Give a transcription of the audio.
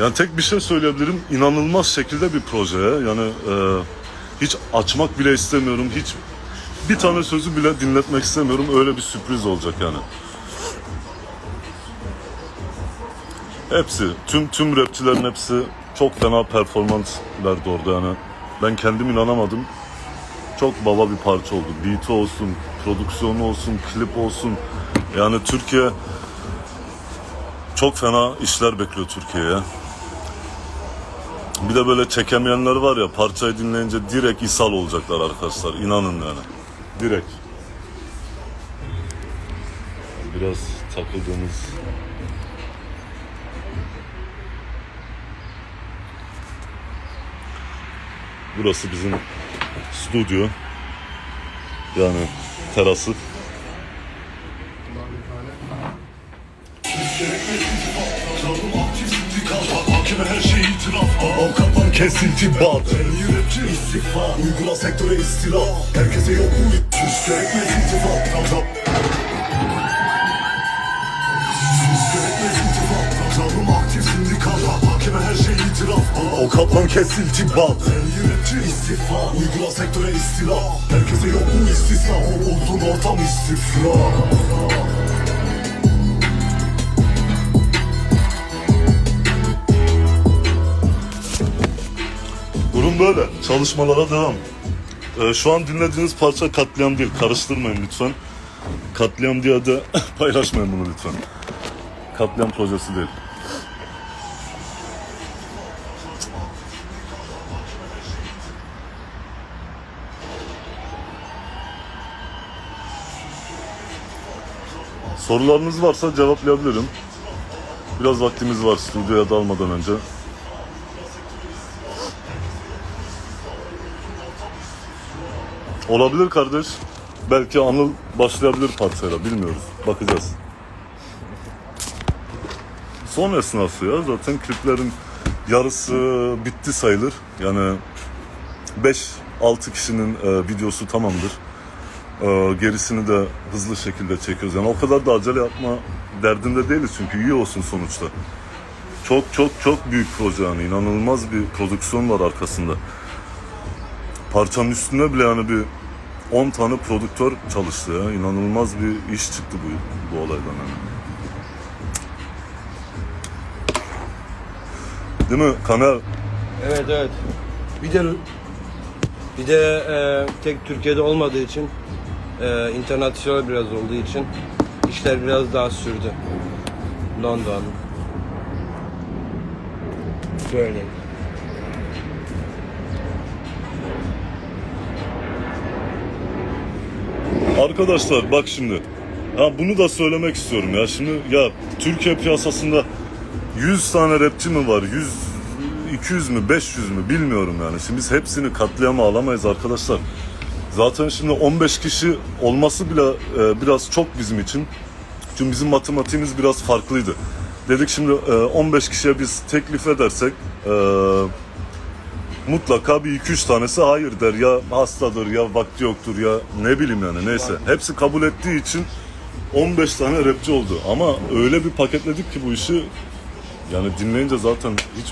Yani tek bir şey söyleyebilirim. inanılmaz şekilde bir proje ya. Yani e, hiç açmak bile istemiyorum. Hiç bir tane sözü bile dinletmek istemiyorum. Öyle bir sürpriz olacak yani. Hepsi, tüm tüm rapçilerin hepsi çok fena performans verdi orada yani. Ben kendim inanamadım. Çok baba bir parça oldu. Beat'i olsun, prodüksiyonu olsun, klip olsun. Yani Türkiye çok fena işler bekliyor Türkiye'ye. Bir de böyle çekemeyenler var ya parçayı dinleyince direkt ishal olacaklar arkadaşlar. İnanın yani. Direkt. Biraz takıldığımız Burası bizim stüdyo. Yani terası. Her şey itiraf Avukatlar kesinti bat En rapçi istifa. Uygula sektöre istila. Herkese yok bu Süs gerekmez iltifat Tam tam. Aktif sindikal. Hakime her şey itiraf. Avukatlar kesinti bat En rapçi istifa. Uygula sektöre istila. Herkese yok bu istisna? Olduğun ortam istifra böyle. Çalışmalara devam. Ee, şu an dinlediğiniz parça katliam değil. Karıştırmayın lütfen. Katliam diye de paylaşmayın bunu lütfen. Katliam projesi değil. Sorularınız varsa cevaplayabilirim. Biraz vaktimiz var stüdyoya dalmadan önce. Olabilir kardeş. Belki Anıl başlayabilir parçayla bilmiyoruz. Bakacağız. Son esnası ya. Zaten kliplerin yarısı bitti sayılır. Yani 5-6 kişinin e, videosu tamamdır. E, gerisini de hızlı şekilde çekiyoruz. Yani o kadar da acele yapma derdinde değiliz çünkü iyi olsun sonuçta. Çok çok çok büyük proje yani. inanılmaz bir prodüksiyon var arkasında parçanın üstünde bile yani bir 10 tane prodüktör çalıştı ya. İnanılmaz bir iş çıktı bu, bu olaydan yani. Değil mi Kaner? Evet evet. Bir de bir de e, tek Türkiye'de olmadığı için e, internasyonel biraz olduğu için işler biraz daha sürdü. London, Berlin. Arkadaşlar bak şimdi. Ha bunu da söylemek istiyorum ya. Şimdi ya Türkiye piyasasında 100 tane rapçi mi var? 100 200 mü 500 mü bilmiyorum yani. Şimdi biz hepsini katliama alamayız arkadaşlar. Zaten şimdi 15 kişi olması bile e, biraz çok bizim için. Çünkü bizim matematiğimiz biraz farklıydı. Dedik şimdi e, 15 kişiye biz teklif edersek e, mutlaka bir iki üç tanesi hayır der ya hastadır ya vakti yoktur ya ne bileyim yani neyse. Hepsi kabul ettiği için 15 tane rapçi oldu ama öyle bir paketledik ki bu işi yani dinleyince zaten hiç